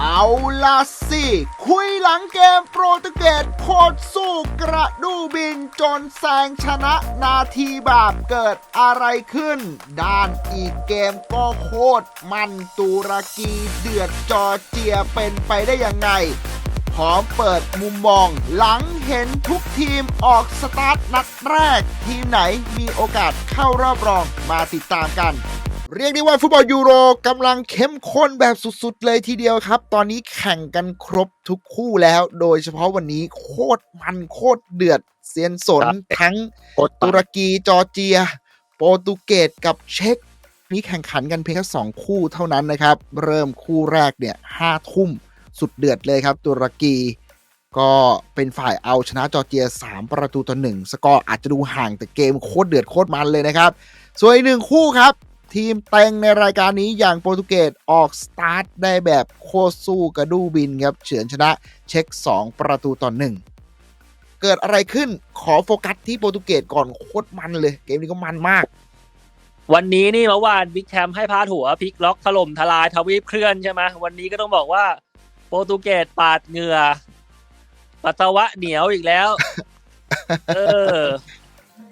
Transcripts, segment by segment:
เอาล่ะสิ คุยหลังเกมโปรตุเกสโคตรสู้กระดูบินจนแซงชนะนาทีบาปเกิดอะไรขึ้น ด้านอีกเกมก็โคตรมันตุรกีเดือดจอเจียเป็นไปได้ยังไงพร้อมเปิดมุมมอง หลังเห็นทุกทีมออกสตาร์ทนัดแรก ทีมไหนมีโอกาสเข้ารอบรองมาติดตามกัน เรียกได้ว่าฟุตบอลยูโรกำลังเข้มข้นแบบสุดๆ เลยทีเดียวครับ ตอนนี้แข่งกันครบทุกคู่แล้ว โดยเฉพาะวันนี้โคตรมันโคตรเดือดเซียนสนครับทั้งโคตรตุรกีจอร์เจีย โปรตุเกสกับเช็กนี่แข่งขันกันเพียงแค่สองคู่เท่านั้นนะครับ เริ่มคู่แรกเนี่ยห้าทุ่มสุดเดือดเลยครับตุรกีก็เป็นฝ่ายเอาชนะจอร์เจีย 3 ประตูต่อหนึ่งสกอร์อาจจะดูห่างแต่เกมโคตรเดือดโคตรมันเลยนะครับ ส่วนอีกหนึ่งคู่ครับ ทีมเต็งในรายการนี้อย่างโปรตุเกสออกสตาร์ทได้แบบโคตรสู้กระดูบินครับเฉือนชนะเช็ค 2 ประตูต่อหนึ่งเกิดอะไรขึ้นขอโฟกัสที่โปรตุเกสก่อนโคตรมันเลย เกมนี้ก็มันมาก วันนี้นี่เมื่อวานบิ๊กแชมป์ให้พาดหัวพลิกล็อกถล่มทลายทวีปเคลื่อนใช่ไหมวันนี้ก็ต้องบอกว่าโปรตุเกสปาดเหงื่อปัสสาวะเหนียวอีกแล้ว เออ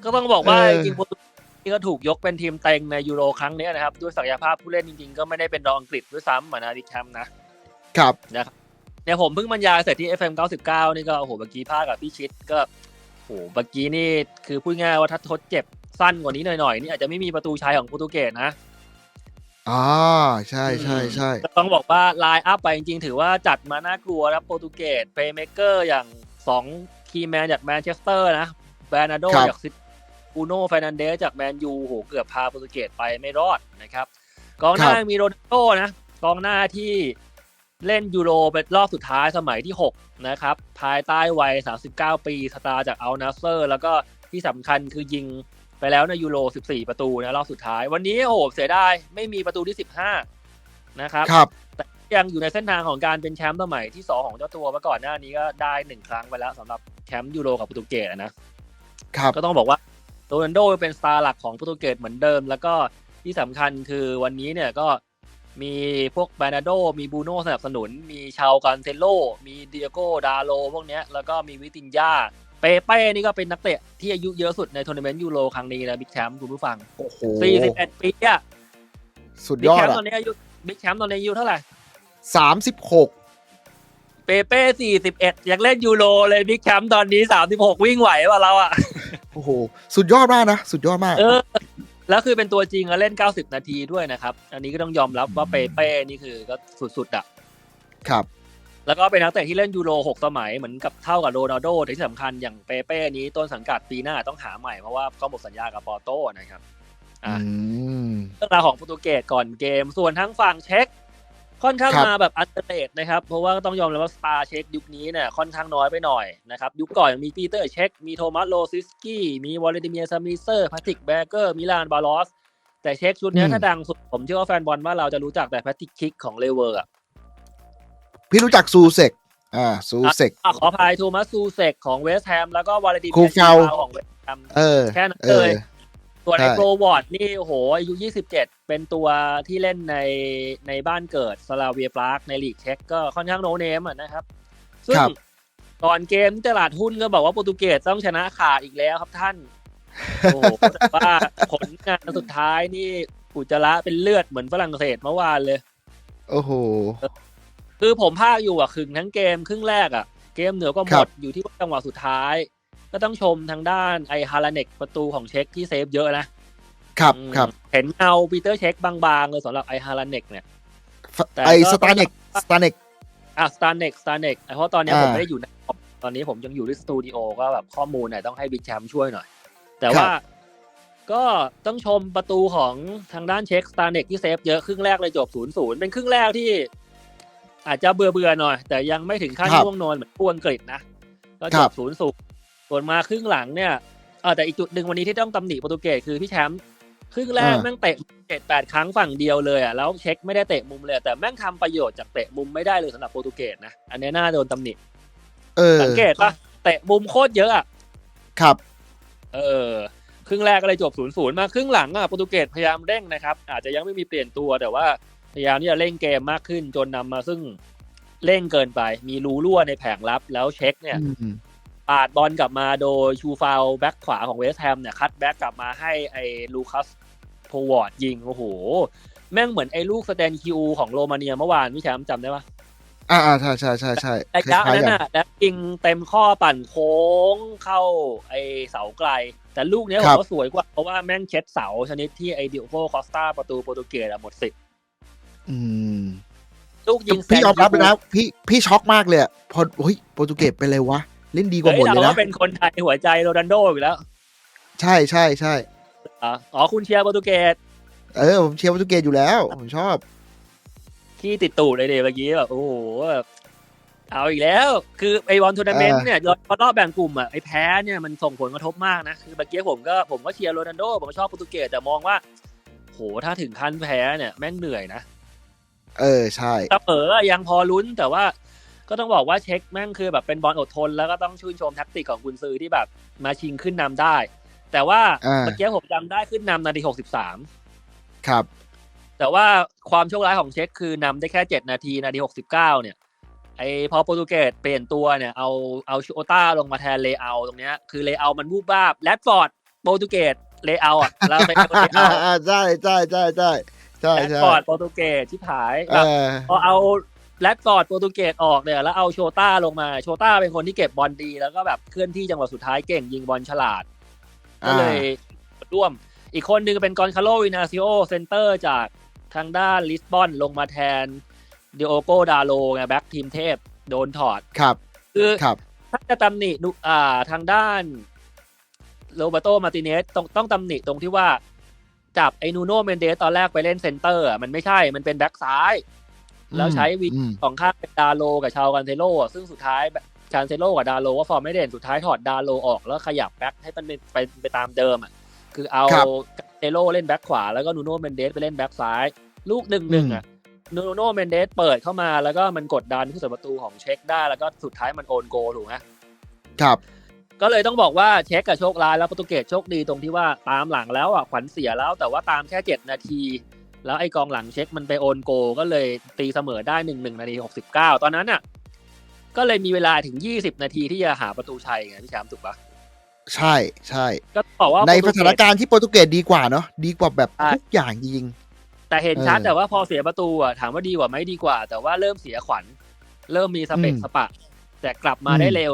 ก็ต้องบอกว่าเออจริงๆโปรตุเกส นี่ก็ถูกยกเป็นทีมเต็งในยูโรครั้งนี้นะครับ ด้วยศักยภาพผู้เล่นจริงๆ ก็ไม่ได้เป็นรองอังกฤษด้วยซ้ำเหมือนนะบิ๊กแชมป์นะครับเนี่ยผมเพิ่งบรรยายเสร็จที่ FM 99 นี่ก็โอ้โหเมื่อกี้ภาคกับพี่ชิดก็โอ้โหเมื่อกี้นี่คือพูดง่ายว่าถ้าทดเจ็บสั้นกว่านี้หน่อยๆนี่อาจจะไม่มีประตูชัยของโปรตุเกสนะอ่าใช่ใช่ใช่ต้องบอกว่าไลน์อัพไปจริงๆ ถือว่าจัดมาน่ากลัวครับโปรตุเกสเพย์เมเกอร์อย่าง2คีย์แมนจากแมนเชสเตอร์นะแบรนาโดจากซิ ปูโน่ฟ r นันเดสจากแมนยูโหเกือบพาโปรตุเกสไปไม่รอดนะครับกองหน้ามีโรนัลโดนะกองหน้าที่เล่นยูโรเป็นรอบสุดท้ายสมัยที่ 6 นะครับ ภายใต้วัย 39 ปีสตาร์จากอัลนาเซอร์ แล้วก็ที่สำคัญคือยิงไปแล้วในยูโร 14 ประตูนะรอบสุดท้าย วันนี้โอ้โหเสียดายไม่มีประตูที่ 15 นะครับครับแต่ยังอยู่ในเส้นทางของการเป็นแชมป์สมัยที่ 2 ของเจ้าตัวเมื่อก่อนหน้านี้ก็ได้หนึ่งครั้งไปแล้วสำหรับแชมป์ยูโรกับโปรตุเกสอะนะครับก็ต้องบอกว่า โรนัลโดเป็นสตาร์หลักของโปรตุเกสเหมือนเดิม แล้วก็ที่สำคัญคือวันนี้เนี่ยก็มีพวกบานาโด มีบูโน่สนับสนุน มีชาวกันเซโล มีเดียโกดาโลพวกเนี้ย แล้วก็มีวิตินยาเปเป้นี่ก็เป็นนักเตะที่อายุเยอะสุดในทัวร์นาเมนต์ยูโรครั้งนี้นะบิ๊กแชมป์คุณผู้ฟัง โอ้โห41 ปีอะสุดบิ๊ยกอแชดมป์ตออะนนี้อายุบิ๊กแชมป์ตอนนี้อายุเท่าไหร่สามสิบหกเปเป้41 ยังเล่นยูโรเลยบิ๊กแชมป์ตอนนี้ 36 วิ่งไหวป่ะเราอะ โอ้โห สุดยอดมากนะ สุดยอดมาก เออ แล้วคือเป็นตัวจริงอะเล่น 90 นาทีด้วยนะครับ อันนี้ก็ต้องยอมรับว่าเปเป้นี่คือก็สุดๆอะครับ แล้วก็เป็นนักเตะที่เล่นยูโร 6 สมัยเหมือนกับเท่ากับโรนัลโดแต่ที่สำคัญอย่างเปเป้นี้ต้นสังกัดปีหน้าต้องหาใหม่เพราะว่าก็หมดสัญญากับปอร์โต้นะครับอะอืมเรื่องราวของโปรตุเกสก่อนเกม ส่วนทั้งฝั่งเช็ค ค่อนข้างครับมาแบบอันเดอร์เลนะครับ เพราะว่าต้องยอมรับว่าสตาร์เช็คยุคนี้เนี่ยค่อนข้างน้อยไปหน่อยนะครับ ยุคก่อนมีปีเตอร์เช็ค มีโทมัสโลซิสกี้ มีวอลเลดิเมียร์ซามิเซอร์พาติกแบเกอร์ มิลานบาลอส แต่เช็คชุดเนี้ยอืมถ้าดังสุด ผมเชื่อว่าแฟนบอลว่านเราจะรู้จักแต่แพทริกคิกของเลเวอร์อะพี่รู้จักซูเซกอ่าซูเซกอะขออภัยโทมัสซูเซกของเวสต์แฮมแล้วก็วอลเลดิเมีคูยร์เฟลของเวสต์แฮมเออแค่นั้นเอเลอย ส่วนไอใช่โปรวอร์ดนี่โอ้โหอายุ27 เป็นตัวที่เล่นในในบ้านเกิดสลาเวียปรากในลีกเช็กก็ค่อนข้างโนเนมอะนะครับ ซึ่งครับก่อนเกมตลาดหุ้นก็บอกว่าโปรตุเกสต้องชนะขาดอีกแล้วครับท่าน โอ้โหแต่ว่าผลงานสุดท้ายนี่อุจจาระเป็นเลือดเหมือนฝรั่งเศสเมื่อวานเลย โอ้โห คือผมภาคอยู่อะครึ่งทั้งเกมครึ่งแรกอะ เกมเหนือก็หมครัดบอยู่ที่จังหวะสุดท้าย ก็ต้องชมทางด้านไอฮาราเนกประตูของเช็คที่เซฟเยอะนะครับอืมครับเห็นเงาปีเตอร์เช็คบางๆเลยสำหรับไอฮาราเนกเนี่ยแต่ไอก็สตาร์เน็กสตาร์เน็กอะสตาร์เน็กสตาร์เน็กเพราะตอนเนี้ยอ่าผมไม่ได้อยู่ในตอนนี้ผมยังอยู่ที่สตูดิโอก็แบบข้อมูลเนี่ยต้องให้บิ๊กแชมป์ช่วยหน่อย แต่ครับว่าก็ต้องชมประตูของทางด้านเช็คสตาร์เน็กที่เซฟเยอะครึ่งแรกเลยจบศูนย์ศูนย์เป็นครึ่งแรกที่ อาจจะเบื่อเบื่อๆหน่อย แต่ยังไม่ถึงขั้นครับง่วงนอนเหมือนพวกอังกฤษนะก็คจรับบศูนย์ศูนย์ ส่วนมาครึ่งหลังเนี่ยเออแต่อีกจุดหนึ่งวันนี้ที่ต้องตำหนิโปรตุเกสคือพี่แชมป์ครึ่งแรกอ่าแม่งเตะเจ็ดแปดครั้งฝั่งเดียวเลยอะแล้วเช็คไม่ได้เตะมุมเลยแต่แม่งทำประโยชน์จากเตะมุมไม่ได้เลยสำหรับโปรตุเกสนะอันนี้น่าโดนตำหนิเออสังเกตปะเตะมุมโคตรเยอะอะครับ เออครึ่งแรกก็เลยจบศูนย์ศูนย์มาครึ่งหลังอะโปรตุเกสพยายามเร่งนะครับ อาจจะยังไม่มีเปลี่ยนตัวแต่ว่าพยายามที่จะเร่งเกมมากขึ้นจนนำมาซึ่งเร่งเกินไป มีรูรั่วในแผงรับแล้วเช็คเนี่ยอืม ปาดบอลกลับมาโดยชูฟาวแบ็คขวาของเวสต์แฮมเนี่ยคัดแบ็กกลับมาให้ไอ้ลูคัสโพวอร์ดยิง โอ้โห แม่งเหมือนไอ้ลูกสแตนคิวของโรมาเนียเมื่อวานพี่แชมป์จำได้ปะอ่าอ่าใช่ใช่ใช่ใช่ระคยะล้ายนั้ๆนกันน่ะแล้วยิงเต็มข้อปั่นโค้งเข้าไอ้เสาไกล แต่ลูกเนี้ยคผรัมบว่าสวยกว่า เพราะว่าแม่งเช็ดเสาชนิดที่ไอ้ดิโอโกคอสตาประตูโปรตุเกสอะหมดสิทธิ์อืมลูกยิงพี่ยอมรับเลยนะแซงพี่พี่ช็อกมากเลยอะพอเฮ้ยโปรตุเกสเป็นไรวะ เล่นดีกว่าเฮ้หมยดเลเรายว่านะเป็นคนไทยหัวใจโรนัลโดอยู่แล้ว ใช่ใช่ใช่อ๋ออ๋อคุณเชียร์โปรตุเกสเออผมเชียร์โปรตุเกสอยู่แล้ว ผมชอบขี้ติดตูดเลยเดเมื่อกี้แบบโอ้โหแบบเอาอีกแล้ว คือไอบอลทัวร์นาเมนต์เนี่ยพอรอบแบ่งกลุ่มอะไอแพ้เนี่ยมันส่งผลกระทบมากนะ คือเมื่อกี้ผมก็ผมก็เชียร์โรนัลโดผมก็ชอบโปรตุเกสแต่มองว่า โหถ้าถึงขั้นแพ้เนี่ยแม่งเหนื่อยนะ เออใช่เสมออะยังพอลุ้นแต่ว่า ก็ต้องบอกว่าเช็คแม่งคือแบบเป็นบอลอดทน แล้วก็ต้องชื่นชมแท็กติกของกุนซือที่แบบมาชิงขึ้นนำได้ แต่ว่าอ่าเมื่อกี้ผมจำได้ขึ้นนำนาทีหกสิบสามครับ แต่ว่าความโชคร้ายของเช็คคือนำได้แค่เจ็ดนาทีนาทีหกสิบเก้าเนี่ยไอพอโปรตุเกสเปลี่ยนตัวเนี่ยเอาเอาชูโอต้าลงมาแทนเลเอาตรงเนี้ยคือเลเอามันวูบวาบแรดฟอร์ดโปรตุเกสเลเอาอะเราไปเลเอาอ่าใช่ใช่ใช่ใช่ใช่แรดใช่ฟอร์ดโปรตุเกสที่ผายเออพอเอา แรดฟอร์ดโปรตุเกสออกเนี่ยแล้วเอาโชต้าลงมาโชต้าเป็นคนที่เก็บบอลดี แล้วก็แบบเคลื่อนที่จังหวะสุดท้ายเก่งยิงบอลฉลาด ก็เลยร่วม อีกคนหนึ่งเป็นกอนคาโลวินาซิโอเซนเตอร์จากทางด้านลิสบอนลงมาแทนดิโอโกดาโลไงแบ็กทีมเทพโดนถอดครับ คือครับถ้าจะตำหนินุอ่าทางด้านโรเบโตมาติเนสต้องต้องตำหนิตรงที่ว่าจับไอ้นูโนเมนเดสตอนแรกไปเล่นเซนเตอร์อะมันไม่ใช่มันเป็นแบ็กซ้าย แล้วใช้วิอืมสองข้างเป็นดาโลกับชาวกันเทโลอะซึ่งสุดท้ายชานเซโลกับดาโลก็ฟอร์มไม่เด่นสุดท้ายถอดดาโลออกแล้วขยับแบ็คให้มันเป็นไปไปตามเดิมอะคือเอาครับเทโลเล่นแบ็คขวาแล้วก็นูโนเมนเดสไปเล่นแบ็คซ้าย ลูกหนึ่งหนึ่งอะนูโนเมนเดสเปิดเข้ามาแล้วก็มันกดดันผู้สาประตูของเช็คได้แล้วก็สุดท้ายมันโอนโกลถูกไหมครับ ก็เลยต้องบอกว่าเช็คกับโชคร้ายแล้วโปรตุเกสโชคดีตรงที่ว่าตามหลังแล้วอะขวัญเสียแล้วแต่ว่าตามแค่เจ็ดนาที แล้วไอ้กองหลังเช็คมันไปโอนโกลก็เลยตีเสมอได้หนึ่งหนึ่งนาทีหกสิบเก้าตอนนั้นอะก็เลยมีเวลาถึงยี่สิบนาทีที่จะหาประตูชัยไงพี่แชมป์ถูกปะใช่ใช่ก็บอกว่าในโปสรตุถานเกสการณ์ที่โปรตุเกสดีกว่าเนาะดีกว่าแบบใช่ทุกอย่างจริงแต่เห็นชัดเออแต่ว่าพอเสียประตูอะถามว่าดีกว่าไหมดีกว่า แต่ว่าเริ่มเสียขวัญ เริ่มมีสเปกอืมสปะ แต่กลับมาอืมได้เร็ว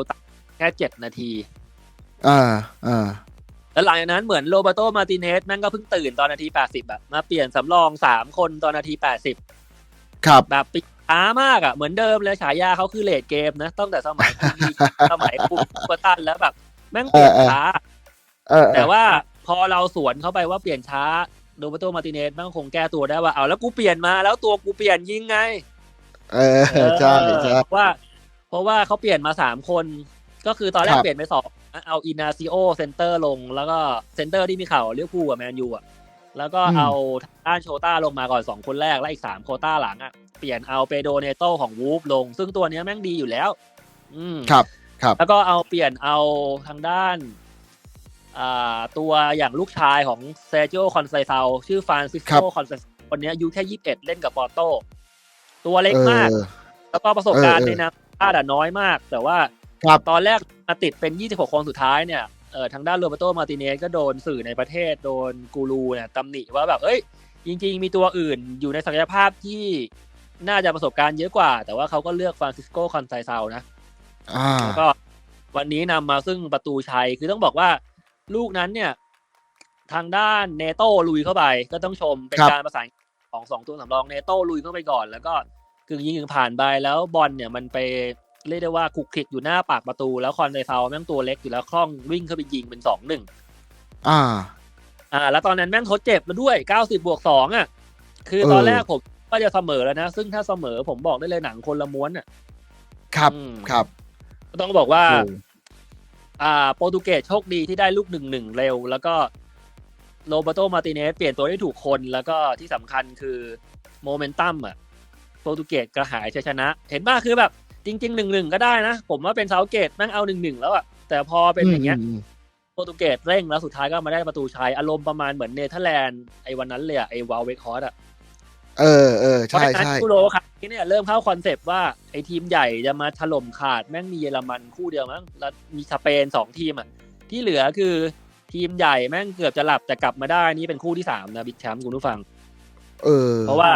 แค่เจ็ดนาที อ่าอ่า แล้วหลังจากนั้นเหมือนโรเบโตมาติเนสแม่งก็เพิ่งตื่นตอนนาที80แบบมาเปลี่ยนสำรอง3คนตอนนาที80ครับแบบปิดช้ามากอะเหมือนเดิมเลยฉายาเขาคือเลดเกมนะตั้งแต่สมัยคุณลีสมัยคุณกตันแล้วแบบ แม่งเปลี่ยนช้าเออเอแต่อว่าพอเราสวนเข้าไปว่าเปลี่ยนช้าโรเบโตมาติเนสแม่งคงแก้ตัวได้ว่าเอาแล้วกูเปลี่ยนมาแล้วตัวกูเปลี่ยนยิงไง เออใช่ใช่เพราะว่า เพราะว่าเขาเปลี่ยนมาสามคน ก็คือตอนแรกครับเปลี่ยนไปสอง เอาอินาซิโอเซนเตอร์ลง แล้วก็เซนเตอร์ที่มีข่าวเลี้ยวภูลกับแมนยูอะแล้วก็เอาด้านโชต้าลงมาก่อนสองคนแรกแล้วอีกสามโคต้าหลังอะเปลี่ยนเอาเปโดเนโตของวูฟลง ซึ่งตัวเนี้ยแม่งดีอยู่แล้ว อืมครับ ครับ แล้วก็เอาเปลี่ยนเอาทางด้านอ่าตัวอย่างลูกชายของเซโจคอนไซเซาชื่อฟรานซิสครัโกบคอนไซเซาคนเนี้ยอายุแค่ยี่สิบเอ็ดเล่นกับปอร์โตตัวเล็กเออมาก แล้วก็ประสบการณ์เออในเออนามชาติอะน้อยมาก แต่ว่าครับ ตอนแรกมาติดเป็น 26 คนสุดท้ายเนี่ยเออทางด้านโรเบโตมาติเนสก็โดนสื่อในประเทศโดนกูรูเนี่ยตำหนิว่าแบบเอ้ย จริง ๆ มีตัวอื่นอยู่ในศักยภาพที่น่าจะประสบการณ์เยอะกว่า แต่ว่าเขาก็เลือกฟรานซิสโกคอนไซเซานะอ่าแล้วก็วันนี้นำมาซึ่งประตูชัย คือต้องบอกว่าลูกนั้นเนี่ย ทางด้านเนโต้ลุยเข้าไป ก็ต้องชมเป็นครับการประสานของสองตัวสำรองเนโต้ลุยเข้าไปก่อน แล้วก็กึ่งยิงกึ่งผ่านไปแล้วบอลเนี่ยมันไป เรียกได้ว่าคุกคลิกอยู่หน้าปากประตู แล้วคอนไดเซาแม่งตัวเล็กอยู่แล้วคล่องวิ่งเข้าไปยิงเป็นสองหนึ่งอ่า อ่า แล้วตอนนั้นแม่งทดเจ็บแล้วด้วยเก้าสิบบวกสองอะ คือตอนเออแรกผมก็จะเสมอแล้วนะ ซึ่งถ้าเสมอผมบอกได้เลยหนังคนละม้วนอะ ครับอืมครับก็ต้องบอกว่าโอ้อ่า โปรตุเกสโชคดีที่ได้ลูกหนึ่งหนึ่งเร็ว แล้วก็โรเบโตมาติเนสเปลี่ยนตัวได้ถูกคนแล้วก็ที่สำคัญคือโมเมนตัมอะโปรตุเกสกระหายชัยชนะ เห็นป่ะคือแบบ จริงๆหนึ่งหนึ่งก็ได้นะ ผมว่าเป็นเซาเกตแม่งเอาหนึ่งหนึ่งแล้วอะแต่พอเป็นอย่างเงี้ยมโปรตุเกสเร่งแล้วสุดท้ายก็มาได้ประตูชัยอารมณ์ประมาณเหมือนเนเธอร์แลนด์ไอ้วันนั้นเลยอะไอ้วาลเวคฮอร์ดอะเออเออเพราะใช่ฉะนั้นใช่ยูโรครั้งนี่เนี่ยเริ่มเข้าคอนเซปต์ว่าไอ้ทีมใหญ่จะมาถล่มขาดแม่งมีเยอรมันคู่เดียวมั้งแล้วมีสเปนสองทีมอะที่เหลือคือทีมใหญ่แม่งเกือบจะหลับแต่กลับมาได้นี่เป็นคู่ที่สามนะบิ๊กแชมป์คุณผู้ฟัง เออ เพราะว่า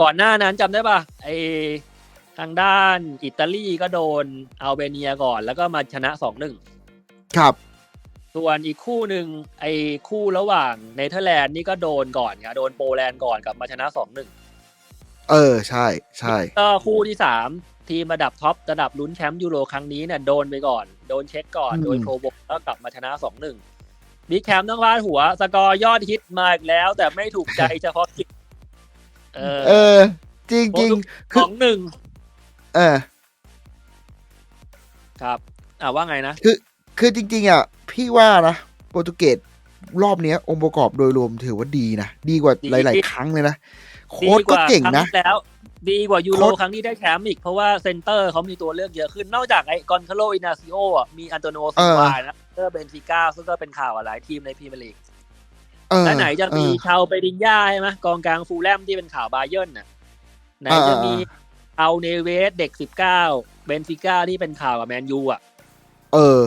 ก่อนหน้านั้นจำได้ป่ะไอ ทางด้านอิตาลีก็โดนอัลเบเนียก่อน แล้วก็มาชนะสองหนึ่งครับ ส่วนอีกคู่หนึ่งไอคู่ระหว่างเนเธอร์แลนด์นี่ก็โดนก่อนครับโดนโปแลนด์ก่อนกลับมาชนะสองหนึ่งเออใช่ใช่ก็คู่ที่สามทีมระดับท็อประดับลุ้นแชมป์ยูโรครั้งนี้เนี่ยโดนไปก่อน โดนเช็คก่อน โดยโคโบแล้วกลับมาชนะสองหนึ่งบิ๊กแคมต้องพลาดหัว สกอร์ยอดฮิตมาอีกแล้ว แต่ไม่ถูกใจเฉพาะกิจเออเออจริงจริงๆสคือองหนึ่ง เออ ครับ อ่าว่าไงนะคือจริง ๆ อะ พี่ว่านะโปรตุเกสรอบเนี้ย องค์ประกอบโดยรวมถือว่าดีนะ ดีกว่าดีหลาย ๆ ครั้งเลยนะ โค้ดก็เก่งนะดีว่าครั้ที่แล้ว ดีกว่ายูโรโค้ชครั้งที่ได้แชมป์อีก เพราะว่าเซนเตอร์เขามีตัวเลือกเยอะขึ้น นอกจากไอ้กอนคาโลอินาซิโออะมีอันโตโนซิวานะเตอร์เบนฟิก้าซึ่งก็เป็นข่าวกับหลายทีมในพรีเมียร์ลีกเออและไหนจะมีเออชาวเปดินย่าใช่ไหมกองกลางฟูลแลมที่เป็นข่าวบาเยิร์นน่ะ ไหนจะอ่ามีมี เอาเนเวสเด็กสิบเก้าเบนฟิก้าที่เป็นข่าวกับแมนยูอะ เออ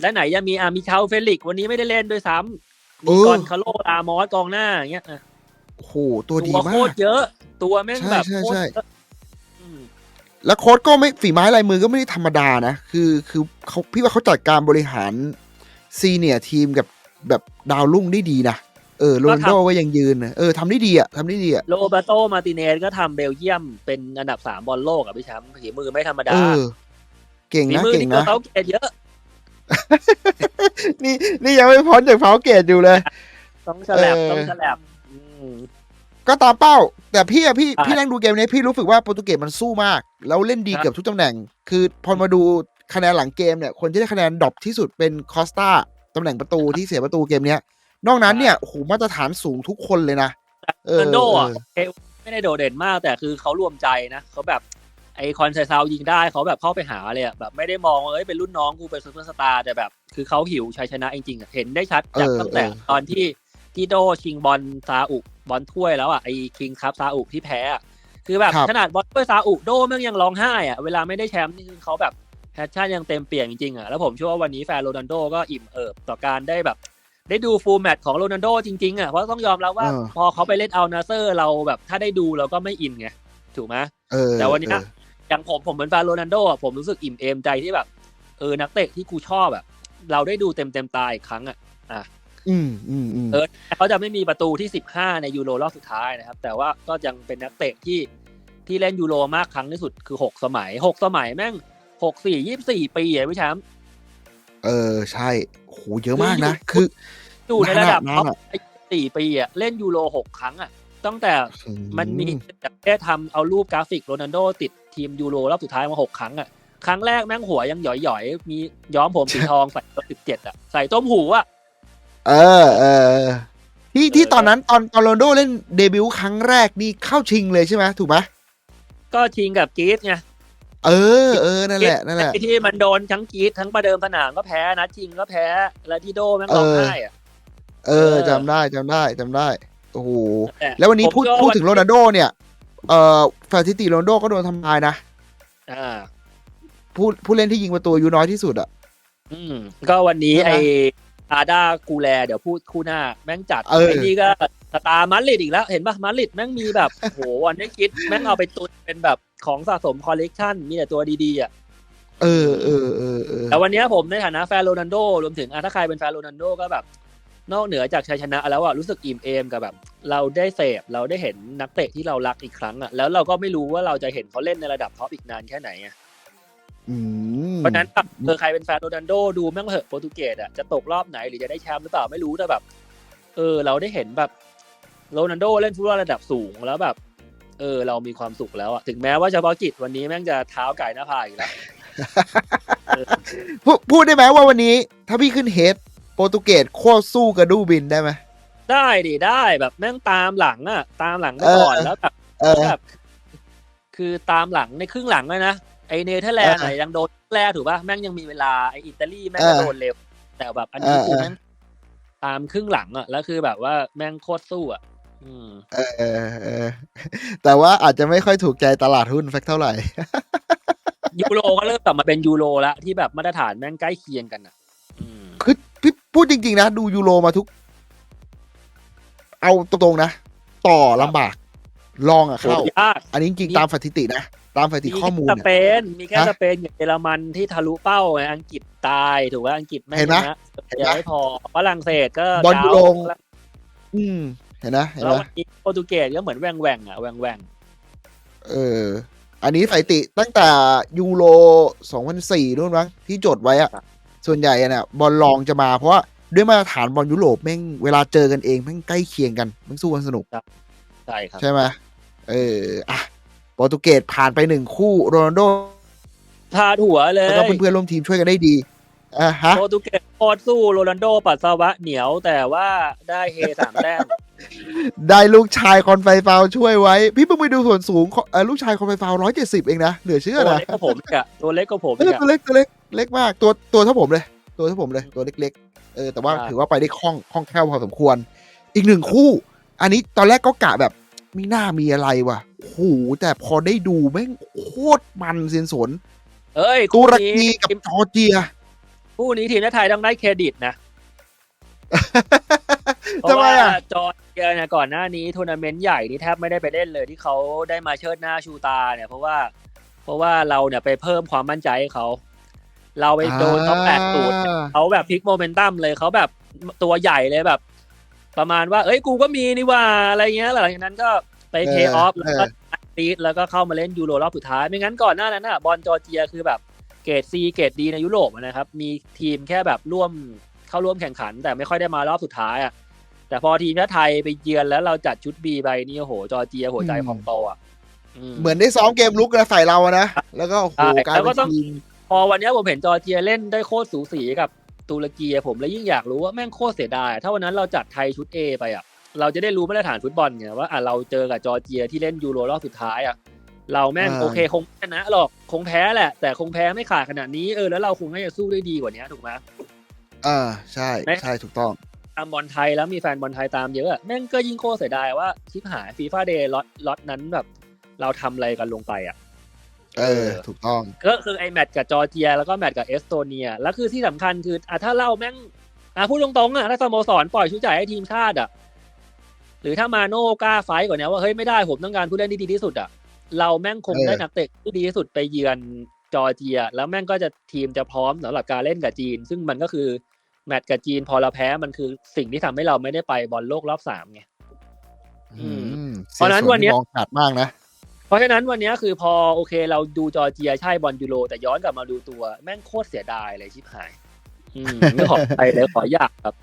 และไหนจะมีอามิชาเฟลิกซ์วันนี้ไม่ได้เล่นด้วยซ้ำเอมีอกอนคาโลลามอสกองหน้าอย่างเงี้ยอะโอ้โหตัวดีตัวมาโคกตรเยอะ ตัวแม่งใช่แบบใช่โคตรใช่เยอะอืมแล้วโค้ดก็ไม่ฝีไม้ลายมือก็ไม่ได้ธรรมดานะ คือคือเขาพี่ว่าเขาจัดการบริหารซีเนียทีมกับแบบดาวรุ่งได้ดีนะ เออโรนลโดก็ยังยืนนะเออทำได้ดีอะทำได้ดีอะโรเบโตมาร์ติเนสก็ทำเบลเยียมเป็นอันดับสามบอลโลกอะพี่แชมป์ฝีมือไม่ธรรมดาเออเก่งฝีนะมือเก่งนี่นะเขาเกรดเยอะ นี่นี่ยังไม่พ้นจากเผาเกตอยู่เลย ต้องฉลบเออต้องฉลบอืมก็ตามเป้า แต่พี่อะพี่อะพี่นั่งดูเกมนี้พี่รู้สึกว่าโปรตุเกสมันสู้มาก แล้วเล่นดีครับเกือบทุกตำแหน่ง คือพอมาดูคะแนนหลังเกมเนี่ย คนที่ได้คะแนนดรอปที่สุดเป็นคอสตาตำแหน่งประตูที่เสียประตูเกมเนี้ย นอกนั้นเนี่ยโอ้โหมาตรฐานสูงทุกคนเลยนะเออโรนลโดอะเออเอไม่ได้โดดเด่นมาก แต่คือเขารวมใจนะเขาแบบไอคอนไซซาวยิงได้เขาแบบเข้าไปหาเลยอะแบบไม่ได้มองว่าเอ้ยเป็นรุ่นน้องกูเป็นซูเปอร์สตาร์แต่แบบ คือเขาหิวชัยชนะจริงๆอะเห็นได้ชัดจากเออตั้งแต่เออตอนที่ที่โดชิงบอลซาอุบอลถ้วยแล้วอะไอคิงคัพซาอุที่แพ้อะคือแบบครับขนาดบอลถ้วยซาอุโดแม่งยังร้องไห้อะเวลาไม่ได้แชมป์นี่คือเขาแบบแพชชั่นยังเต็มเปี่ยมจริงๆอะแล้วผมเชื่อว่าวันนี้แฟนโรนัลโดก็อิ่มเอิบต่อการได้แบบ ได้ดูฟูลแมตช์ของโรนัลโดจริงๆอะเพราะต้องยอมรับว่า เออ พอเขาไปเล่นเอานาเซอร์เราแบบถ้าได้ดูเราก็ไม่อินไงถูกไหม เออแต่วันนี้เอออย่างผมผมเป็นแฟนโรนัลโดอะผมรู้สึกอิ่มเอมใจที่แบบเออนักเตะที่กูชอบอะเราได้ดูเต็มเต็มๆตาอีกครั้งอะ อืมอืมอืมเออ เขาจะไม่มีประตูที่ 15 ในยูโรรอบสุดท้ายนะครับ แต่ว่าก็ยังเป็นนักเตะที่ที่เล่นยูโรมากครั้งที่สุดคือ 6 สมัย 6 สมัยแม่ง 6 4 24 ปีอะพี่แชมป์เออใช่ โอ้โหเยอะมากนะ คือคืออยู่ในระดับขนาดนั้ท็อนปอะ4ปีอะเล่นยูโร6ครั้งอะตั้งแต่มันมีได้ทำเอารูปกราฟิกโรนัลโดติดทีมยูโรรอบสุดท้ายมา6ครั้งอะครั้งแรกแม่งหัวยังหย่อยๆ มีย้อมผมสีทองใส่ตัว17อะใส่ต้มหูอะเออเออที่ที่เออตอนนั้นตอนตอนโรนลโดเล่นเดบิวต์ครั้งแรกนี่เข้าชิงเลยใช่ไหมถูกไหมก็ชิงกับกรีซไง เออเออนั่นแหละนั่นแหละไอ้ที่มันโดนทั้งกรีดทั้งประเดิมสนามก็แพ้นัดชิงก็แพ้แล้วที่โดแม่งร้องไห้อะเออเออจำได้จำได้จำได้โอ้โหต่แล้ววันนี้พูดผมเชื่อพูดถึงโรนัลโดเนี่ย เอ่อสถิติโรนัลโดก็โดนทำลายนะอ่าผู้ผู้เล่นที่ยิงประตูอายุน้อยที่สุดอะ อืม ก็วันนี้ใช่ไหมไออาดากูแล เดี๋ยวพูดคู่หน้า แม่งจัดเออไอ้นี่ก็สตาร์มาดริดอีกแล้ว เห็นปะมาดริดแม่งมีแบบโหวันนี้คิด แม่งเอาไปตุนเป็นแบบ ของสะสมคอลเลกชันมีแต่ตัวดีๆอะเออเออเออเออแต่วันนี้ผมในฐานะแฟนโรนัลโดรวมถึงอะถ้าใครเป็นแฟนโรนัลโดก็แบบ นอกเหนือจากชัยชนะแล้วอะรู้สึกอิ่มเอมกับแบบ เราได้เสพเราได้เห็นนักเตะที่เรารักอีกครั้งอะแล้วเราก็ไม่รู้ว่าเราจะเห็นเขาเล่นในระดับท็อปอีกนานแค่ไหนอะอืมเพราะฉะนั้นแบบเออใครเป็นแฟนโรนัลโดดูแม่งเหอะโปรตุเกสอะจะตกรอบไหนหรือจะได้แชมป์หรือเปล่าไม่รู้แต่แบบ เออ เราได้เห็นแบบโรนัลโดเล่นฟุตบอลระดับสูงแล้วแบบ เออเรามีความสุขแล้วอะถึงแม้ว่าเฉพาะกิจวันนี้แม่งจะเท้าไก่หน้าผากอีกแล้วพูดพูดได้ไหมว่าวันนี้ ถ้าพี่ขึ้นเฮดโปรตุเกสโคตรสู้กับดูบินได้ไหมได้ดิได้แบบแม่งตามหลังอะตามหลังไปก่อนเออแล้วแบบเออแบบคือตามหลังในครึ่งหลังเลยนะไอเนเธอร์แลนด์เอออะยังโดนแรกถูกป่ะแม่งยังมีเวลาไออิตาลีแม่งก็เออโดนเร็ว แต่แบบอันนี้เออคือเออแม่งตามครึ่งหลังอะแล้วคือแบบว่าแม่งโคตรสู้อะ อืม เออเออเออแต่ว่าอาจจะไม่ค่อยถูกใจตลาดหุ้นสักเท่าไหร่ ยูโรก็เริ่มกลับมาเป็นยูโรละที่แบบมาตรฐานแม่งใกล้เคียงกันอะ อืม คือพี่พูดจริง ๆ นะ ดูยูโรมาทุก เอาตรงๆนะ ต่อลำบาก ลองอะโหเข้ายาก อันนี้จริงมีๆตามสถิตินะ ตามสถิติมีข้อแค่มูลสเนี่ย เปน มีแค่ฮะสเปนกับเยอรมันที่ทะลุเป้าไงอังกฤษตายถูกไหมอังกฤษไม่เห็นไหมชนะเห็นไหมยังไม่พอฝรั่งเศสก็บอลยูโรเก้าอืม เห็นนะเห็นแล้วไหมวันนี้โปรตุเกสก็เหมือนแหว่งแหว่งๆอะแหว่งแหว่งเออ อันนี้สถิติตั้งแต่ยูโร2004นู่นมั้งที่จดไว้อะส่วนใหญ่อะเนี่ยบอลลองจะมาเพราะว่าด้วยมาตรฐานบอลยุโรปแม่งเวลาเจอกันเองแม่งใกล้เคียงกันแม่งสู้กันสนุก ๆใช่ครับ ใช่ไหมเอออะโปรตุเกสผ่านไปหนึ่งคู่โรนัลโดพาดหัวเลย แล้วก็เพื่อนๆร่วมทีมช่วยกันได้ดี อะฮะโปรตุเกสโคตรสู้โรนัลโดปัสสาวะเหนียวแต่ว่าได้เฮสามแต้มได้ลูกชายคอนไฟฟาวช่วยไว้ พี่เพิ่งไปดูส่วนสูงของเอ่อลูกชายคอนไฟฟาวร้อยเจ็ดสิบเองนะเหลือเชื่อตัวนะเล็กก็ผมอีกอะตัวเล็กก็ผมเออีอกอะตัวเล็กตัวเล็กเล็กมากตัวตัวเท่าผมเลย ตัวเท่าผมเลยตัวเล็กๆเออแต่ว่าใช่ ถือว่าไปได้คล่องคล่องแคล่วพอสมควร อีกหนึ่งคู่ อันนี้ตอนแรกก็กะแบบมีหน้ามีอะไรว่ะโอ้โหแต่พอได้ดูแม่งโคตรมันเซียนสนเอ้ยตุคู่รนี้กีกับจอร์เจีย คู่นี้ทีมชาติไทยต้องได้เครดิตนะเพทำราะไมว่าอะจอร์เจียเนี่ยก่อนหน้านี้ทัวร์นาเมนต์ใหญ่นี่แทบไม่ได้ไปเล่นเลยที่เขาได้มาเชิดหน้าชูตาเนี่ยเพราะว่า เพราะว่าเราเนี่ยไปเพิ่มความมั่นใจให้เขา เราไปโดนเขาแปดตูดเขาแบบพลิกโมเมนตัมเลยเขาแบบตัวใหญ่เลยแบบ ประมาณว่า เอ้ยกูก็มีนี่ว่าอะไรเงี้ยหลังจากนั้นก็ไปเทออฟแล้วก็ตีดแล้วก็เข้ามาเล่นยูโรรอบสุดท้ายไม่งั้นก่อนหน้านั้นน่ะบอลจอร์เจียคือแบบ เกรดซีเกรดดีในยุโรปอะนะครับ มีทีมแค่แบบร่วมเข้าร่วมแข่งขัน แต่ไม่ค่อยได้มารอบสุดท้ายอะแต่พอทีมชาติไทยไปเยือนแล้วเราจัดชุดบีไปนี่โอ้โหจอร์เจียหัวใจของโตอะอืมเหมือนได้ซ้อมเกมลุกนะใส่เราอะนะ แล้วก็โอ้โหใช่กลายแล้วก็เป็นต้องทีมพอวันเนี้ยผมเห็นจอร์เจียเล่นได้โคตรสูสีกับตุรกีอะผมเลยยิ่งอยากรู้ว่าแม่งโคตรเสียดายอะถ้าวันนั้นเราจัดไทยชุด A ไปอะเราจะได้รู้มาตรฐานฟุตบอลไงว่าอะเราเจอกับจอร์เจียที่เล่นยูโรรอบสุดท้ายอะ เราแม่งอ่าโอเคคงชนะหรอกคงแพ้แหละ แต่คงแพ้ไม่ขาดขนาดนี้เออแล้วเราคงน่าจะสู้ได้ดีกว่านี้ถูกไหมอ่าใช่ไหมใช่ถูกต้องตามบอลไทยแล้วมีแฟนบอลไทยตามเยอะอะแม่งก็ยิ่งโคตรเสียดายว่าชิปหายฟีฟ่าเดย์ล็อตล็อตนั้นแบบ เราทำอะไรกันลงไปอะเออ ถูกต้อง ก็คือไอแมตช์กับจอร์เจีย แล้วก็แมตช์กับเอสโตเนีย แล้วคือที่สำคัญคืออะถ้าเราแม่งอะพูดตรงๆอะถ้าสโมสรปล่อยชุดใหญ่ให้ทีมชาติอะหรือถ้ามาโน่กล้าไฟต์กว่านี้ว่าเฮ้ยไม่ได้ผมต้องการผู้เล่นที่ดีที่สุดอะ เราแม่งคงเออได้นักเตะที่ดีที่สุดไปเยือนจอร์เจีย แล้วแม่งก็จะทีมจะพร้อมสำหรับการเล่นกับจีน ซึ่งมันก็คือแมตช์กับจีนพอเราแพ้มันคือสิ่งที่ทำให้เราไม่ได้ไปบอลโลกรอบสามไงอืมอืมเพราะฉะนั้นวันเนี้ยมองขาดมากนะเพราะฉะนั้นวันเนี้ยคือพอโอเค เราดูจอร์เจียใช่บอลยูโร แต่ย้อนกลับมาดูตัว แม่งโคตรเสียดายเลยชิบหาย อืมไม่ขอไปเลยขออยากแบบ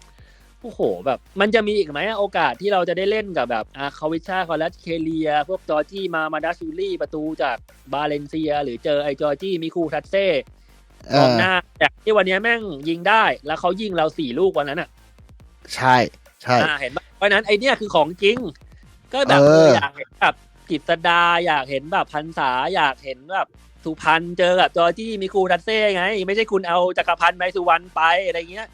โอ้โหแบบมันจะมีอีกไหมอะโอกาสที่เราจะได้เล่นกับแบบอาคาวิชาคอลัสเคเลีย พวกจอร์จี้มามาดาชูรี่ประตูจากบาเลนเซีย หรือเจอไอจอร์จี้มิคูทัตเซ่กองหน้าแต่ที่วันเนี้ยแม่งยิงได้ แล้วเขายิงเราสี่ลูกวันนั้นอะ ใช่ใช่อ่าเห็นปะเพราะฉะนั้นไอเนี้ยคือของจริง ก็แบบเออเอออยากเห็นแบบกิตดาอยากเห็นแบบพันษาอยากเห็นแบบสุพรรณเจอกับจอร์จี้มีครูดัตเซ่ไง ไม่ใช่คุณเอาจักรพันธ์ไมสุวรรณไปอะไรเงี้ย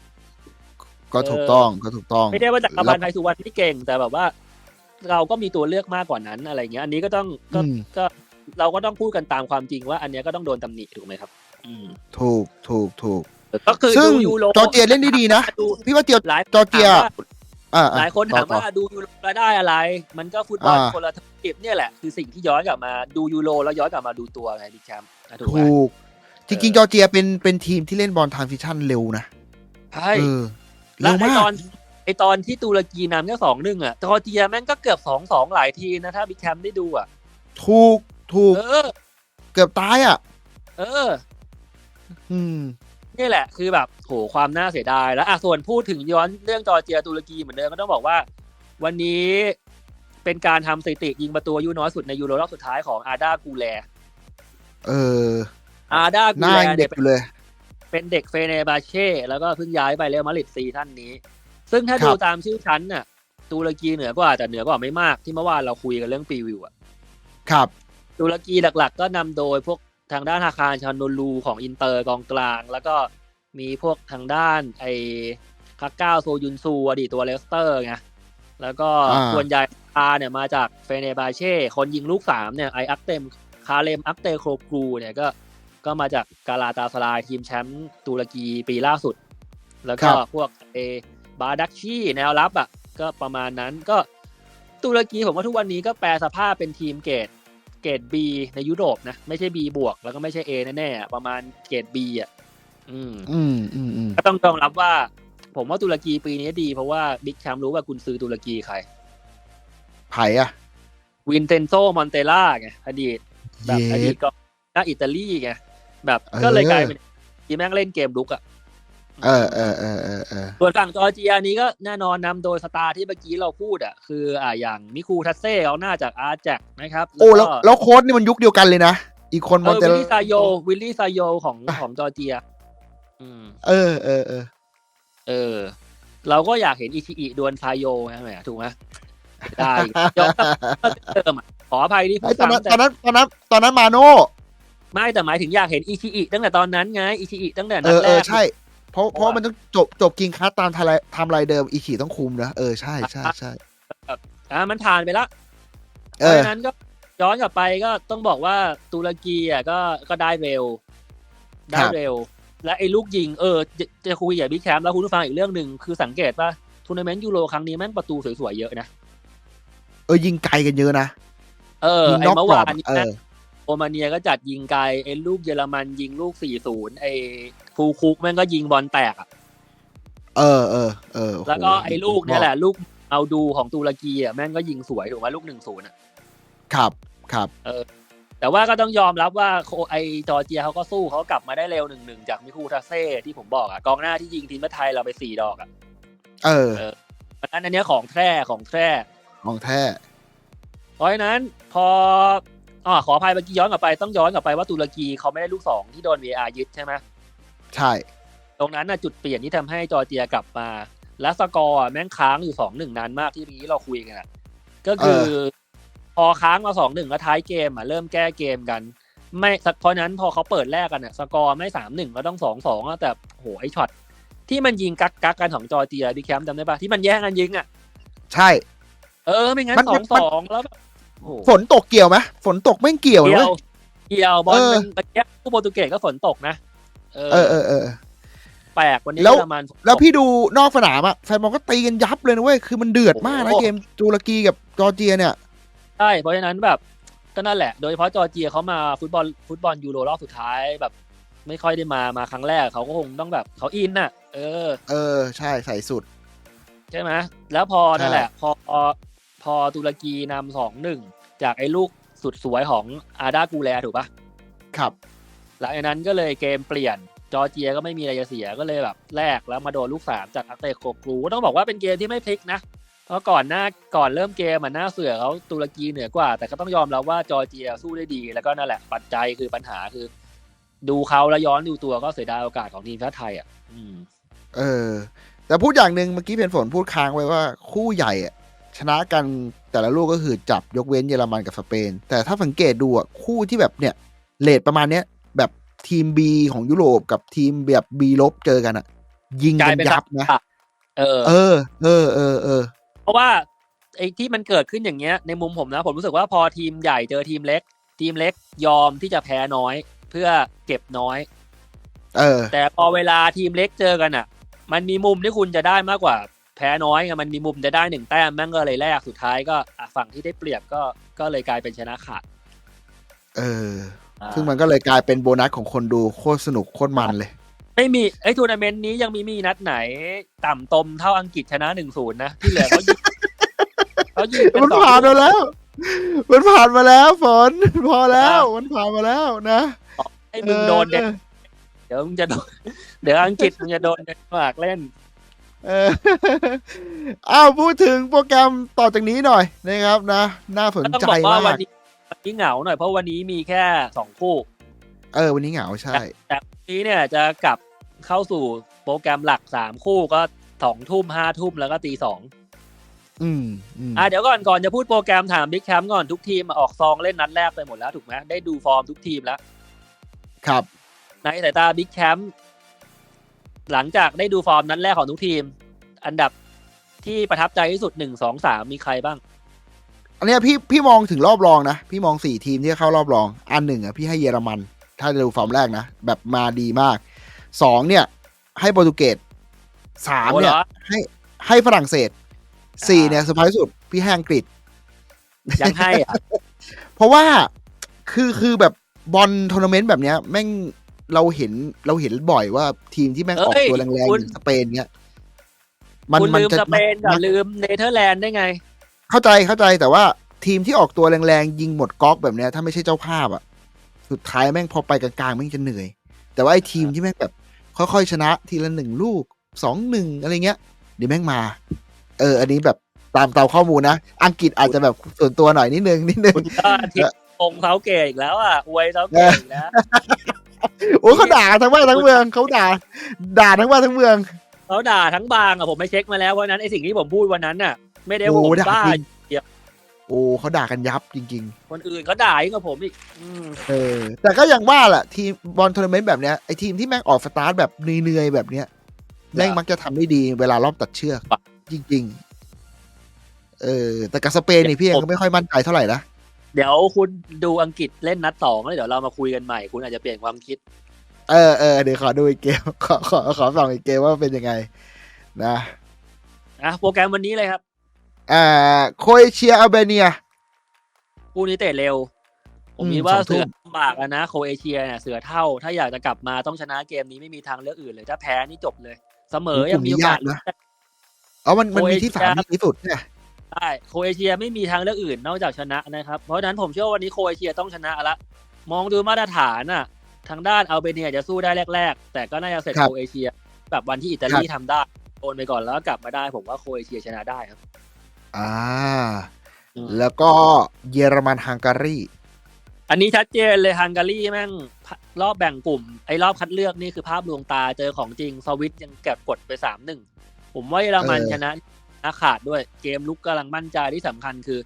ก็ถูกต้องก็ถูกต้อง ไม่ได้ว่าจักรพันธ์ไมสุวรรณไม่เก่ง แต่แบบว่า เราก็มีตัวเลือกมากกว่านั้นอะไรเงี้ย อันนี้ก็ต้องก็อืมก็เราก็ต้องพูดกันตามความจริงว่าอันเนี้ยก็ต้องโดนตำหนิถูกไหมครับ อืมถูกถูกถูกก็คือซึ่งดูยูโรจอร์เจียเล่นได้ดีนะดูพี่ว่าเจียหลายจอร์เจียถามว่าอ่าหลายคนถามต่อว่าดูยูโรแล้วได้อะไร มันก็ฟุตบอลอ่าคนละทวีปเนี่ยแหละ คือสิ่งที่ย้อนกลับมาดูยูโรแล้วย้อนกลับมาดูตัวไงดิแชมป์อะถูกไหมถูก จริงๆจอร์เจียเป็นเป็นทีมที่เล่นบอลทรานซิชันเร็วนะใช่เออ แล้เร็ววไอมาตอกนไอตอนที่ตุรกีนำแค่สองหนึ่งอะจอร์เจียแม่งก็เกือบสองสองหลายทีนะถ้าบิ๊กแชมป์ได้ดูอะ ถูกถูก เออ เกือบตายอะ เออ อืมนี่แหละคือแบบโหความน่าเสียดายแล้วอะส่วนพูดถึงย้อนเรื่องจอร์เจียตุรกีเหมือนเดิมก็ต้องบอกว่า วันนี้เป็นการทำสถิติยิงประตูอายุน้อยสุดในยูโรรอบสุดท้ายของอาดากูแล เออ อาดาหกูน้าแลยังเนี่เด็ยกอยู่เลย เป็นเด็กเฟเนบาเช่ แล้วก็เพิ่งย้ายไปเรอัลมาดริดซีท่านนี้ ซึ่งถ้าครับดูตามชื่อชั้นน่ะตุรกีเหนือกว่าแต่เหนือกว่าไม่มากที่เมื่อวานเราคุยกันเรื่องปรีวิวอะครับตุรกีหลักๆ ก็นำโดยพวกทางด้านอาคารชานนูลูของอินเตอร์กองกลาง แล้วก็มีพวกทางด้านไอ้คาก้าวโซยุนซูอดีตตัวเลสเตอร์ไงแล้วก็อ่าส่วนใหญ่าเนี่ยมาจากเฟเนบาเช่ คนยิงลูกสามเนี่ยไออักเต็มคาเลมอักเตโครกรูเนี่ยก็ ก็มาจากกาลาตาสลายทีมแชมป์ตุรกีปีล่าสุด แล้วก็พวกเอบาดักชีแนวรับอะก็ประมาณนั้นก็ตุรกีผมว่าทุกวันนี้ก็แปลสภาพเป็นทีมเกรดเกรด B ในยุโรปนะ ไม่ใช่ B บวกแล้วก็ไม่ใช่ A แน่ๆอะประมาณเกรด B อะอืมอืมอืมอืมก็ต้องยอมรับว่า ผมว่าตุรกีปีนี้ดี เพราะว่าบิ๊กแชมป์รู้ว่าคุณซื้อตุรกีใครไผ่อะวินเทนโซมอนเตล่าไงอดีตแบบเย้อดีตก็นักอิตาลีไง แบบเออก็เลยกลายเป็นทีมแม่งเล่นเกมลุกอะเออเออเออเออเออส่วนฝั่งจอร์เจียนี้ก็แน่นอนนำโดยสตาร์ที่เมื่อกี้เราพูดอะคืออ่าอย่างมิคูทัสเซ่เอาหน้าจากอาร์แจ็คนะครับโอ้แล้วก็แล้วโค้ดนี่มันยุคเดียวกันเลยนะ อีกคนเอมอนอเตวิลลลี่ซาโยวิลลี่ซาโยของของจอร์เจียอืมเออเออเออเออ เราก็อยากเห็นอิชิอิดวลซาโยใช่ไหมถูกไหมได้ยอมรับเติมอะขออภัยที่พูไอ้ดตอนนั้นซ้ำตอนนั้นตอนนั้นตอนนั้นมาโน ไม่แต่หมายถึงอยากเห็นอิชิอิตั้งแต่ตอนนั้นไงอิชิอิตั้งแต่เอนัดอแรเออกใช่ เพราะเพราะเพราะว่ามันต้องจบจบกิงคัสตามทำลายทำลายเดิมอีขีต้องคุมนะเออใช่ใช่ใช่อะมันผ่านไปละเอเพราะอฉะนั้นก็ย้อนกลับไปก็ต้องบอกว่าตุรกีอะก็ก็ได้เร็ว ได้เร็ว และไอ้ลูกยิงเออจะจะคุยกับบิ๊กแคมป์แล้วคุณผู้ฟังอีกเรื่องหนึ่งคือสังเกตว่าทัวร์นาเมนต์ยูโรครั้งนี้แม่งประตูสวยๆเยอะนะ เออยิงไกลกันเยอะนะ เออยิงไอ้นอกเมื่อกรอวาบนนี้ เอนะอโรมาเนียก็จัดยิงไกลไอ้ลูกเยอรมันยิงลูก4-0ไอ้ฟูลคุกแม่งก็ยิงบอลแตกอะเออเออเออโโหแล้วก็ไอ้ลูกเนี่ยแหละ ลูกเอาดูของตุรกีอะแม่งก็ยิงสวยถูกไหมลูก1-0อะครับครับแต่ว่าก็ต้องยอมรับว่าโคไอจอร์เจียเขาก็สู้เขากลับมาได้เร็ว1-1จากมิคูทัสเซ่ที่ผมบอกอะกองหน้าที่ยิงทีมชาติไทยเราไป4ดอกอะเออเออเพราะฉะนั้นอันเนี้ยของแท้ของแท้มองแท้เพราะฉะนั้นพอ อ๋อขออภัยเมื่อกี้ย้อนกลับไปต้องย้อนกลับไปว่าตุรกีเขาไม่ได้ลูกสองที่โดน VR ยึดใช่ไหมใช่ ตรงนั้นน่ะจุดเปลี่ยนที่ทำให้จอร์เจียกลับมา และสกอร์อะแม่งค้างอยู่สองหนึ่งนานมากที่เมื่อกี้เราคุยกันอะก็คือพอค้างมาสองหนึ่งแล้วท้ายเกมอะเริ่มแก้เกมกัน ไม่เพราะฉะนั้นพอเขาเปิดแรกกันอะสกอร์ไม่สามหนึ่งก็ต้องสองสองแต่โหไอช็อตที่มันยิงกักกักกันของจอร์เจียดิแคมป์จำได้ปะที่มันแย่งกันยิงอะ ใช่ เออไม่งั้นมันสอมังนสองแล้วแบบโอ้โห ฝนตกเกี่ยวไหมฝนตกไม่เกี่ยวเลเกี่ยยวเกี่ยวบอลเออ มันเมื่อกี้ผู้โปรตุเกสก็ฝนตกนะเอเออเออเออ แปลกวันนี้แล้วเยอรมันฝนตกแล้วพี่ดูนอกสนามอะแฟนบอลก็ตีกันยับเลยนะเว้ย คือมันเดือดมากนะโอ้โหเกมตุรกีกับจอร์เจียเนี่ย ใช่เพราะฉะนั้นแบบก็นั่นแหละ โดยเฉพาะจอร์เจียเขามาฟุตบอลฟุตบอลยูโรรอบสุดท้ายแบบ ไม่ค่อยได้มามาครั้งแรกเขาก็คงต้องแบบเขาอินน่ะ เออ เออ ใช่ใส่สุด ใช่ไหมแล้วพอใช่นั่นแหละ พอ พอพอตุรกีนำสองหนึ่งจากไอ้ลูกสุดสวยของอาดากูแลถูกปะครับ หลังจากนั้นก็เลยเกมเปลี่ยนจอร์เจียก็ไม่มีอะไรจะเสียก็เลยแบบแลกแล้วมาโดนลูกสามจากอักเตโคกรูก็ต้องบอกว่าเป็นเกมที่ไม่พลิกนะเพราะก่อนหน้าก่อนเริ่มเกมมันน่าเสือเขาตุรกีเหนือกว่า แต่ก็ต้องยอมรับว่าจอร์เจียสู้ได้ดี แล้วก็นั่นแหละปัจจัยคือปัญหาคือ ดูเขาแล้วย้อนดูตัวก็เสียดายโอกาสของทีมชาติไทยอะอืมเออ แต่พูดอย่างหนึ่งเมื่อกี้เพนฝนพูดค้างไว้ว่าคู่ใหญ่อะ ชนะกันแต่ละลูกก็คือจับยกเว้นเยอรมันกับสเปน แต่ถ้าสังเกตดูอะคู่ที่แบบเนี่ยเลทประมาณเนี้ยแบบทีม B ของยุโรปกับทีมแบบ B ลบเจอกันอะยิงกลากัยนเป็นยับนะเออ เออ เออเออเออเพราะว่าไอ้ที่มันเกิดขึ้นอย่างเงี้ยในมุมผมนะ ผมรู้สึกว่าพอทีมใหญ่เจอทีมเล็ก ทีมเล็กยอมที่จะแพ้น้อย เพื่อเก็บน้อย เออ แต่พอเวลาทีมเล็กเจอกันอะ มันมีมุมที่คุณจะได้มากกว่า แพ้น้อยไงมันมีมุมจะได้หนึ่งแต้มแม่งก็เลยแลกสุดท้ายก็อะฝั่งที่ได้เปรียบก็ก็เลยกลายเป็นชนะขาด เอออ่าซึ่งมันก็เลยกลายเป็นโบนัสของคนดูโคตรสนุกโคตรมันเลย ไม่มีไอ้ทัวร์นาเมนต์นี้ยังมีมีนัดไหน ต่ำตมเท่าอังกฤษชนะหนึ่งศูนย์นะที่เหลือเขายิงเขายิงเป็นมันสองผ่านลูมากแล้ว มันผ่านมาแล้วฝนพอแล้วมันผ่านมาแล้วนะให้มึงโดนเด็กออเดี๋ยวมึงจะโดนเดี๋ยวอังกฤษมึงจะโดนเดนมาร์กเล่น เอออ้าวพูดถึงโปรแกรมต่อจากนี้หน่อยนะครับนะ น่าสนก็ต้องใจบอกว่าวัมานกนี้วันนี้เหงาหน่อยเพราะวันนี้มีแค่สองคู่ เออวันนี้เหงาใช่ แต่วันนี้เนี่ยจะกลับเข้าสู่โปรแกรมหลักสามคู่ก็สองทุ่มห้าทุ่มแล้วก็ตีสองอืมอืมอะเดี๋ยวก่อนก่อนจะพูดโปรแกรมถามบิ๊กแคมป์ก่อนทุกทีมออกซองเล่นนัดแรกไปหมดแล้วถูกไหมได้ดูฟอร์มทุกทีมแล้ว ครับ ในสายตาบิ๊กแคมป์ หลังจากได้ดูฟอร์มนัดแรกของทุกทีม อันดับที่ประทับใจที่สุดหนึ่งสองสามมีใครบ้าง อันเนี้ยพี่พี่มองถึงรอบรองนะ พี่มองสี่ทีมที่จะเข้ารอบรอง อันหนึ่งอะพี่ให้เยอรมัน ถ้าจะดูฟอร์มแรกนะ แบบมาดีมากสองเนี่ย ให้โปรตุเกสสามโอ้เนี่ยเหรอให้ให้ฝรั่งเศสสี่เนี่ยสบายสุด พี่ให้อังกฤษยังให้อะเพราะว่าคือคือแบบบอลทัวร์นาเมนต์แบบเนี้ยแม่ง เราเห็นเราเห็นบ่อยว่าทีมที่แม่งออกเอ้ยตัวแรงๆอคุณย่างสเปนเนี้ยมันคุณมันลืมจะสเปนกับลืมเนเธอร์แลนด์ได้ไง เข้าใจเข้าใจแต่ว่าทีมที่ออกตัวแรงๆ ยิงหมดก๊อกแบบเนี้ยถ้าไม่ใช่เจ้าภาพอะสุดท้ายแม่งพอไปกลางๆแม่งจะเหนื่อย แต่ว่าไอ้ทีมที่แม่งแบบ ค่อยๆชนะทีละหนึ่งลูกสองหนึ่งอะไรเงี้ยเดี๋ยวแม่งมา เออ อันนี้แบบตามตามข้อมูลนะ อังกฤษอาจจะแบบส่วนตัวหน่อยนิดนึงนิดนึงคุณก็ทิศ องเซาเกตอีกแล้วอะอวยเซาเกตอีกแล้วโอ้ยเขาด่าทั้งบ้านทั้งเมืองเขาด่า ด่าทั้งบ้านทั้งเมืองเขาด่าทั้งบางอะผมไปเช็คมาแล้วเพราะฉะนั้นไอสิ่งที่ผมพูดวันนั้นน่ะ ไม่ได้ว่าโอ้ผมด่าบ้าจริงโอ้เขาด่ากันยับจริงคนอื่นเขาด่ายิ่งกว่าผมอีกอืมๆเออ แต่ก็ยังว่าแหละทีมบอลทัวร์นาเมนต์แบบเนี้ยไอ้ทีมที่แม่งออกสตาร์ทแบบเหนื่อยๆแบบเนี้ยแม่งมักจะทำได้ดีเวลารอบตัดเชือกจริง ๆ เออ แต่กับสเปนนี่พี่เองก็ไม่ค่อยมั่นใจเท่าไหร่นะ เดี๋ยวคุณดูอังกฤษเล่นนัดสองแล้วเดี๋ยวเรามาคุยกันใหม่ คุณอาจจะเปลี่ยนความคิด เออเออเดี๋ยวขอดูอีกเกม ขอขอขอส่องอีกเกมว่าเป็นยังไง นะอะโปรแกรมวันนี้เลยครับอ่าโครเอเชียอัลเบเนียคู่นี้เตะเร็ว ผมอืมคิดว่าสองทุ่เสือมลำบากอะนะโครเอเชียเนี่ยเสือเท่า ถ้าอยากจะกลับมาต้องชนะเกมนี้ไม่มีทางเลือกอื่นเลย ถ้าแพ้นี่จบเลย เสมอยังมีโอกาสกลุ่มนี้ยากนะอ๋อมันมันมีที่โครเอเชีสายมที่สุดเนี่ย ได้โครเอเชียไม่มีทางเลือกอื่นนอกจากชนะนะครับ เพราะฉะนั้นผมเชื่อว่าวันนี้โครเอเชียต้องชนะละ มองดูมาตรฐานน่ะ ทางด้านอัลเบเนียจะสู้ได้แรก ๆ แต่ก็น่าจะเสร็จครับโครเอเชีย แบบวันที่อิตาลีทำได้โอนไปก่อนแล้วก็กลับมาได้ ผมว่าโครเอเชียชนะได้ครับ อ่าอืมแล้วก็เยอรมันฮังการี อันนี้ชัดเจนเลยฮังการีแม่งรอบแบ่งกลุ่มไอ้รอบคัดเลือกนี่คือภาพลวงตาเจอของจริงสวิตยังเก็บกดไปสามหนึ่งผมว่าเยอรมันชนะ นะขาดด้วยเกมลุกกำลังมั่นใจที่สำคัญคือ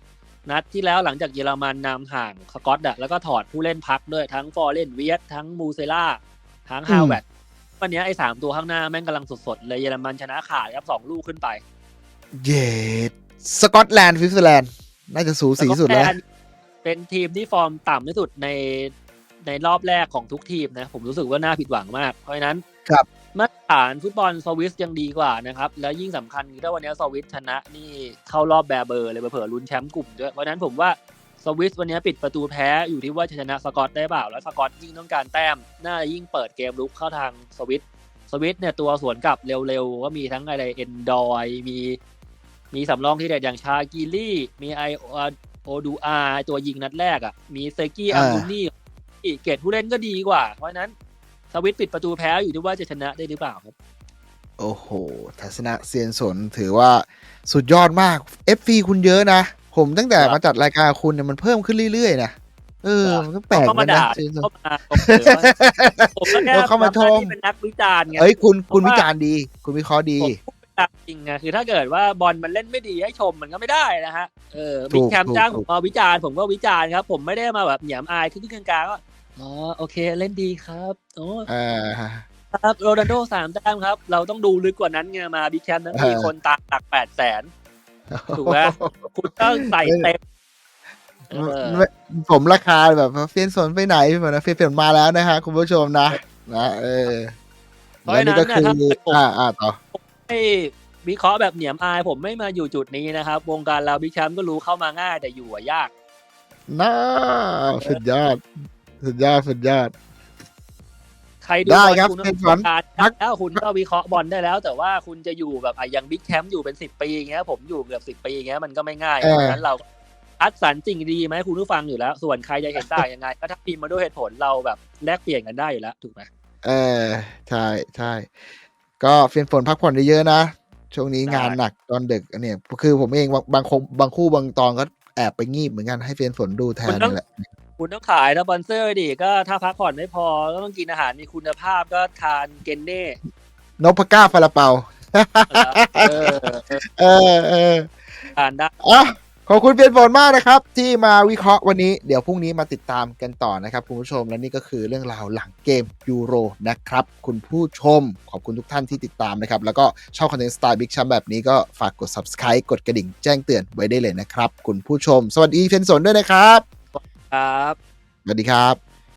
นัดที่แล้วหลังจากเยอรมันนำห่างสกอตอะแล้วก็ถอดผู้เล่นพักด้วยทั้งฟอร์เรนเวียตทั้งมูเซล่าทั้งฮาวเวร์ดวันนี้ไอ้สามตัวข้างหน้าแม่งกำลังสดๆเลยเยอรมันชนะขาดครับสองลูกขึ้นไป เยดสกอตแลนด์สวิตเซอร์แลนด์น่าจะสูสีสุดแล้วต่ก็เป็นทีมที่ฟอร์มต่ำที่สุดในในรอบแรกของทุกทีมนะ ผมรู้สึกว่าน่าผิดหวังมาก เพราะฉะนั้นครับ มาตรฐานฟุตบอลสวิสยังดีกว่านะครับ แล้วยิ่งสำคัญคือถ้าวันนี้สวิสชนะนี่เข้ารอบแบเบอร์เลยเผื่อลุ้นแชมป์กลุ่มด้วยเพราะนั้นผมว่าสวิสวันนี้ปิดประตูแพ้อยู่ที่ว่าจะชนะสกอตได้เปล่า แล้วสกอตยิ่งต้องการแต้มน่าจะยิ่งเปิดเกมลุกเข้าทางสวิสสวิสเนี่ยตัวสวนกลับเร็วๆ ก็มีทั้งอะไรเอนดอยมีมีสำรองที่เด็ดอย่างชากิลี่ มีไอโอดูอาตัวยิงนัดแรกอะมีเซกี้อัอ่างกุนี่เกตผู้เล่นก็ดีกว่า เพราะนั้น สวิตปิดประตูแพ้อยู่ที่ว่าจะชนะได้หรือเปล่าครับ โอ้โห ทัศนะเซียนสนถือว่าสุดยอดมาก f อคุณเยอะนะ ผมตั้งแต่ครับมาจัดรายการคุณเนี่ยมันเพิ่มขึ้นเรื่อยๆนะเออครับมันก็แปลกเข้าเหมืมาอนกันด่านะเซียนสนเข้ามาตบเสือว่าผมก็แค่เออเข้ามาชมทำหน้ที่เป็นนักวิจารณ์ไงเอ้ยคุณคุณเพราะว่าวิจารณ์ดี คุณวิเคราะห์ดีผมพูดตามจริงไงคือถ้าเกิดว่าบอลมันเล่นไม่ดีให้ชมมันก็ไม่ได้นะฮะเออถูบิ๊กกแคมถูกจ้างผถูมกมาวิจารณ์ผมก็วิจารณ์ครับ ผมไม่ได้มาแบบเหนียมอายคือที่กลางๆก็ อ๋อโอเคเล่นดีครับโอ้อ่าครับโรนัลโดสามแต้มครับ เราต้องดูลึกกว่านั้นไงมาบิ๊กแคมทั้งทีเออคนตาตักแปดแสนถูกไหมคุณต้องใส่เต็มเออไม่ผมราคาแบบเฟียนสนไปไหนเหมือนนะเฟียนสนมาแล้วนะฮะคุณผู้ชมนะนะเออเพราะและฉะนั้นี่นก็นะคือถ้าเกิดผมอ่าอ่าต่อให้วิเคราะห์แบบเหนียมอายผมไม่มาอยู่จุดนี้นะครับ วงการเราบิ๊กแชมป์ก็รู้เข้ามาง่ายแต่อยู่อะยากน่าสุดยอด สุดยอดสุดยอด ใครดูได้บอลครับคุณเป็นปฝันระการแล้วคุณก็วิเคราะห์บอลได้แล้ว แต่ว่าคุณจะอยู่แบบอะอย่างบิ๊กแชมป์อยู่เป็นสิบปีอย่างเงี้ยผมอยู่เกือบสิบปีอย่างเงี้ยมันก็ไม่ง่ายเออเพราะฉะนั้นเราคัดสรรสิ่งดีไหมาให้คุณผู้ฟังอยู่แล้ว ส่วนใครจะเห็นต่างยังไง ก็ถ้าพิมพ์มาด้วยเหตุผลเราแบบแลกเปลี่ยนกันได้อยู่แล้วถูกไหมเออใช่ใช่ก็เฟียนฝนพักผ่อนเยอะๆนะช่วงนี้งานหนักตอนดึกอันเนี่ยคือผมเองบางบางคงบางคู่บางตอนก็แอบไปงีบเหมือนกันให้เฟียนฝนดูแทนนี่แหละ คุณต้องขายสปอนเซอร์ดิก็ถ้าพักผ่อนไม่พอก็ต้องกินอาหารมีคุณภาพก็ทานเกนเน่นพก้าฟาลาเปาเออเออเออเออทานได้อะขอบคุณเฟียนฝนมากนะครับ ที่มาวิเคราะห์วันนี้เดี๋ยวพรุ่งนี้มาติดตามกันต่อนะครับคุณผู้ชมและนี่ก็คือเรื่องราวหลังเกมยูโรนะครับ คุณผู้ชม ขอบคุณทุกท่านที่ติดตามนะครับ แล้วก็ชอบคอนเทนต์สไตล์บิ๊กชัมแบบนี้ก็ฝากกด subscribe กดกระดิ่งแจ้งเตือนไว้ได้เลยนะครับ คุณผู้ชม สวัสดีเฟียนฝนด้วยนะครับ ครับ สวัสดีครับ